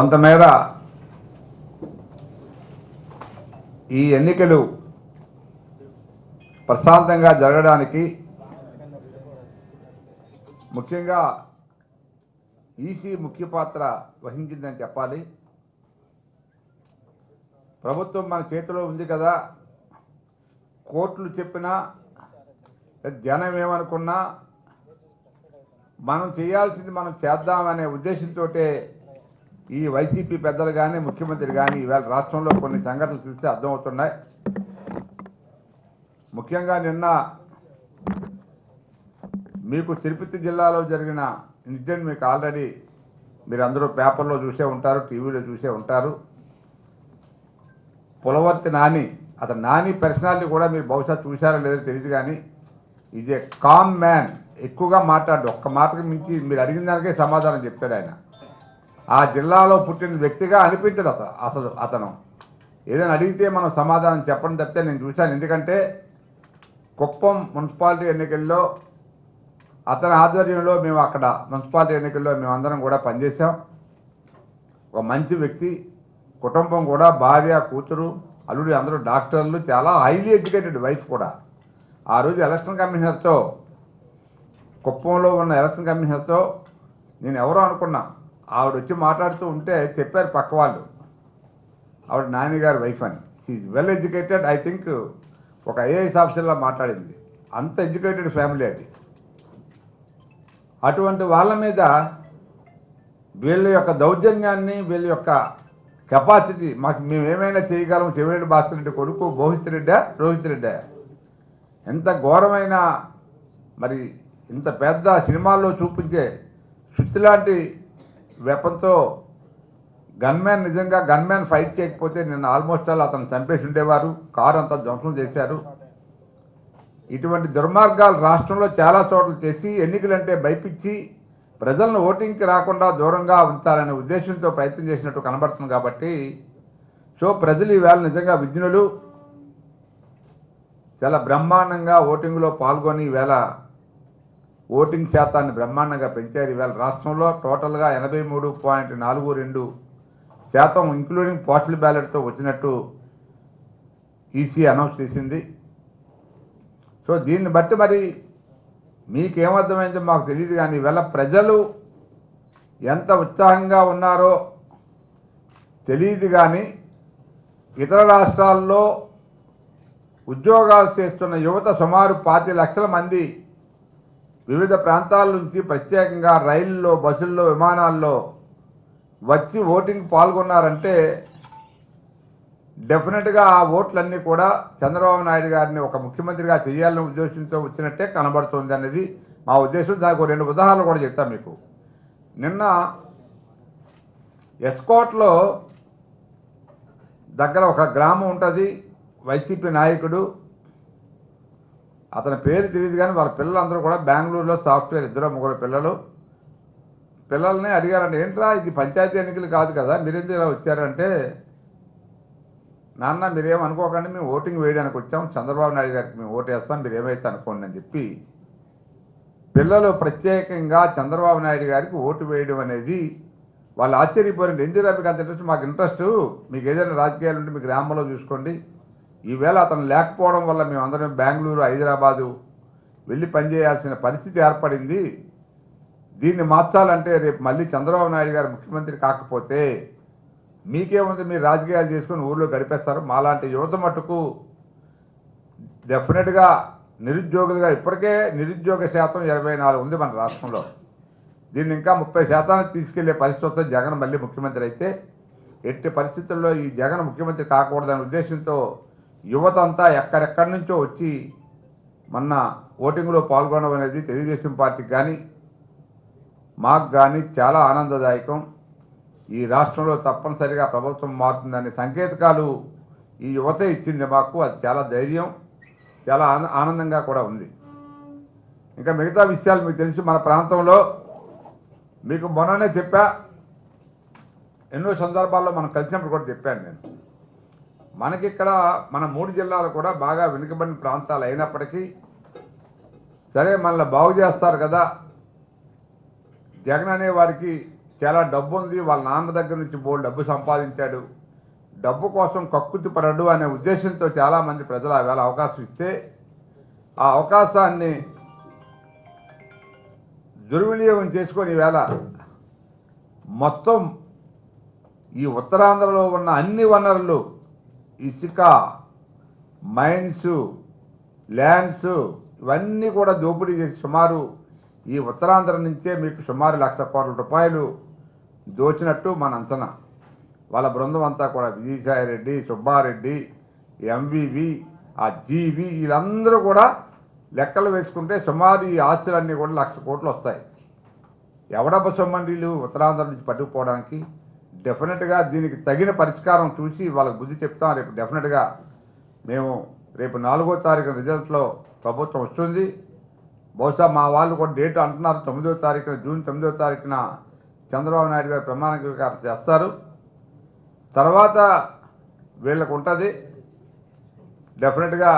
కొంతమేర ఈ ఎన్నికలు ప్రశాంతంగా జరగడానికి ముఖ్యంగా ఈసీ ముఖ్య పాత్ర వహించిందని చెప్పాలి. ప్రభుత్వం మన చేతిలో ఉంది కదా. కోర్టులు చెప్పినా జనం ఏమనుకున్నా మనం చేయాల్సింది మనం చేద్దామనే ఉద్దేశంతో ఈ వైసీపీ పెద్దలు కానీ ముఖ్యమంత్రి కానీ ఈవేళ రాష్ట్రంలో కొన్ని సంఘటనలు చూస్తే అర్థమవుతున్నాయి. ముఖ్యంగా నిన్న మీకు తిరుపతి జిల్లాలో జరిగిన ఇన్సిడెంట్ మీకు ఆల్రెడీ మీరు అందరూ పేపర్లో చూసే ఉంటారు టీవీలో చూసే ఉంటారు. పులవర్తి నాని అతను నాని పర్సనాలిటీ కూడా మీరు బహుశా చూశారో లేదో తెలియదు కానీ ఈజ్ ఏ కామ్ మ్యాన్ ఎక్కువగా మాట్లాడు ఒక్క మాటకు మించి మీరు అడిగిన దానికే సమాధానం చెప్తాడు ఆయన. ఆ జిల్లాలో పుట్టిన వ్యక్తిగా అనిపించదు అసలు అసలు అతను. ఏదైనా అడిగితే మనం సమాధానం చెప్పడం తప్పితే నేను చూశాను. ఎందుకంటే కుప్పం మున్సిపాలిటీ ఎన్నికల్లో అతని ఆధ్వర్యంలో మేము అక్కడ మున్సిపాలిటీ ఎన్నికల్లో మేమందరం కూడా పనిచేసాం ఒక మంచి వ్యక్తి కుటుంబం కూడా భార్య కూతురు అల్లుడు అందరూ డాక్టర్లు చాలా హైలీ ఎడ్యుకేటెడ్ వైఫ్ కూడా. ఆ రోజు ఎలక్షన్ కమిషనర్తో కుప్పంలో ఉన్న ఎలక్షన్ కమిషనర్తో నేను ఎవరో అనుకున్నా. ఆవిడ వచ్చి మాట్లాడుతూ ఉంటే చెప్పారు పక్క వాళ్ళు. ఆవిడ నాన్నగారి వైఫ్ అని. She well educated I think ఒక ఐఏఎస్ ఆఫీసర్లా మాట్లాడింది. అంత ఎడ్యుకేటెడ్ ఫ్యామిలీ అది. అటువంటి వాళ్ళ మీద వీళ్ళ యొక్క దౌర్జన్యాన్ని వీళ్ళ యొక్క కెపాసిటీ మాకు మేము ఏమైనా చేయగలం చెవిరెడ్డి భాస్కర్ రెడ్డి కొడుకు భోహిత్ రెడ్డా రోహిత్ రెడ్డా. ఎంత ఘోరమైన మరి ఇంత పెద్ద సినిమాల్లో చూపించే శుద్ధి లాంటి వెపన్తో గన్మ్యాన్ నిజంగా గన్మ్యాన్ ఫైట్ చేయకపోతే నిన్న ఆల్మోస్ట్ ఆల్ అతను చంపేసి ఉండేవారు. కారు అంతా ధ్వంసం చేశారు. ఇటువంటి దుర్మార్గాలు రాష్ట్రంలో చాలా చోట్ల చేసి ఎన్నికలంటే భయపించి ప్రజలను ఓటింగ్కి రాకుండా దూరంగా ఉంచాలనే ఉద్దేశంతో ప్రయత్నం చేసినట్టు కనబడుతుంది కాబట్టి సో ప్రజలు ఈవేళ నిజంగా విజ్ఞులు చాలా బ్రహ్మాండంగా ఓటింగ్లో పాల్గొని ఈవేళ ఓటింగ్ శాతాన్ని బ్రహ్మాండంగా పెంచారు. ఇవాళ రాష్ట్రంలో టోటల్గా ఎనభై మూడు పాయింట్ నాలుగు రెండు శాతం ఇంక్లూడింగ్ పోస్టల్ బ్యాలెట్తో వచ్చినట్టు ఈసీ అనౌన్స్ చేసింది. సో దీన్ని బట్టి మరి మీకేమర్థమైందో మాకు తెలియదు కానీ ఇవాళ ప్రజలు ఎంత ఉత్సాహంగా ఉన్నారో తెలియదు కానీ ఇతర రాష్ట్రాల్లో ఉద్యోగాలు చేస్తున్న యువత సుమారు పాతి లక్షల మంది వివిధ ప్రాంతాల నుంచి ప్రత్యేకంగా రైల్లో బస్సుల్లో విమానాల్లో వచ్చి ఓటింగ్ పాల్గొన్నారంటే డెఫినెట్గా ఆ ఓట్లన్నీ కూడా చంద్రబాబు నాయుడు గారిని ఒక ముఖ్యమంత్రిగా చేయాలని ఉద్దేశంతో వచ్చినట్టే కనబడుతుంది అనేది మా ఉద్దేశం. దానికి రెండు ఉదాహరణలు కూడా చెప్తాను మీకు. నిన్న ఎస్కోట్లో దగ్గర ఒక గ్రామం ఉంటుంది వైసీపీ నాయకుడు అతని పేరు తెలియదు కానీ వాళ్ళ పిల్లలందరూ కూడా బెంగళూరులో సాఫ్ట్వేర్ ఇద్దరు ముగ్గురు పిల్లలు. పిల్లల్ని అడిగారంటే ఏంట్రా ఇది పంచాయతీ ఎన్నికలు కాదు కదా మీరెందుకు ఇలా వచ్చారంటే నాన్న మీరేం అనుకోకండి మేము ఓటింగ్ వేయడానికి వచ్చాం చంద్రబాబు నాయుడు గారికి మేము ఓటు వేస్తాం మీరు ఏమైతే అనుకోండి అని చెప్పి పిల్లలు ప్రత్యేకంగా చంద్రబాబు నాయుడు గారికి ఓటు వేయడం అనేది వాళ్ళు ఆశ్చర్యపోయారండి. ఎందుకు మీకు అంత ఇంట్రెస్ట్ మాకు ఇంట్రెస్ట్ మీకు ఏదైనా రాజకీయాలు ఉంటే మీ గ్రామంలో చూసుకోండి ఈవేళ అతను లేకపోవడం వల్ల మేమందరం బెంగళూరు హైదరాబాదు వెళ్ళి పనిచేయాల్సిన పరిస్థితి ఏర్పడింది. దీన్ని మార్చాలంటే రేపు మళ్ళీ చంద్రబాబు నాయుడు గారు ముఖ్యమంత్రి కాకపోతే మీకేముంది? మీరు రాజకీయాలు చేసుకుని ఊళ్ళో గడిపేస్తారు. మాలాంటి యువత మటుకు డెఫినెట్గా నిరుద్యోగులుగా ఇప్పటికే నిరుద్యోగ శాతం ఇరవై నాలుగు ఉంది మన రాష్ట్రంలో. దీన్ని ఇంకా ముప్పై శాతానికి తీసుకెళ్ళే పరిస్థితి జగన్ మళ్ళీ ముఖ్యమంత్రి అయితే ఎట్టి పరిస్థితుల్లో ఈ జగన్ ముఖ్యమంత్రి కాకూడదనే ఉద్దేశంతో యువత అంతా ఎక్కడెక్కడి నుంచో వచ్చి మొన్న ఓటింగ్లో పాల్గొనడం అనేది తెలుగుదేశం పార్టీకి కానీ మాకు కానీ చాలా ఆనందదాయకం. ఈ రాష్ట్రంలో తప్పనిసరిగా ప్రభుత్వం మారుతుందనే సంకేతకాలు ఈ యువత ఇచ్చింది మాకు. అది చాలా ధైర్యం చాలా ఆనందంగా కూడా ఉంది. ఇంకా మిగతా విషయాలు మీకు తెలుసు. మన ప్రాంతంలో మీకు మొన్ననే చెప్పా ఎన్నో సందర్భాల్లో మనం కలిసినప్పుడు కూడా చెప్పాను నేను. మనకిక్కడ మన మూడు జిల్లాలు కూడా బాగా వెనుకబడిన ప్రాంతాలు అయినప్పటికీ సరే మనల్ని బాగు చేస్తారు కదా. జగన్ అనే వారికి చాలా డబ్బు ఉంది వాళ్ళ నాన్న దగ్గర నుంచి బోల్ డబ్బు సంపాదించాడు. డబ్బు కోసం కక్కుతి పడడు అనే ఉద్దేశంతో చాలామంది ప్రజలు ఆ వేళ అవకాశం ఇస్తే ఆ అవకాశాన్ని దుర్వినియోగం చేసుకొని ఈవేళ మొత్తం ఈ ఉత్తరాంధ్రలో ఉన్న అన్ని వనరులు ఇసుక మైన్స్ ల్యాండ్స్ ఇవన్నీ కూడా దోపిడీ చేసి సుమారు ఈ ఉత్తరాంధ్ర నుంచే మీకు సుమారు లక్ష కోట్ల రూపాయలు దోచినట్టు మన అంచనా. వాళ్ళ బృందం అంతా కూడా విజయసాయిరెడ్డి సుబ్బారెడ్డి ఎంవివి ఆ జీవి వీళ్ళందరూ కూడా లెక్కలు వేసుకుంటే సుమారు ఈ ఆస్తులన్నీ కూడా లక్ష కోట్లు వస్తాయి. ఎవడబ్బ సొమ్మండీలు ఉత్తరాంధ్ర నుంచి పట్టుకుపోవడానికి? డెఫినెట్గా దీనికి తగిన పరిష్కారం చూసి వాళ్ళకు బుద్ధి చెప్తాం. రేపు డెఫినెట్గా మేము రేపు నాలుగో తారీఖు రిజల్ట్లో ప్రభుత్వం వస్తుంది. బహుశా మా వాళ్ళు కూడా డేట్ అంటున్నారు. తొమ్మిదో తారీఖున జూన్ తొమ్మిదో తారీఖున చంద్రబాబు నాయుడు గారు ప్రమాణ స్వీకారం చేస్తారు. తర్వాత వీళ్ళకు ఉంటుంది. డెఫినెట్గా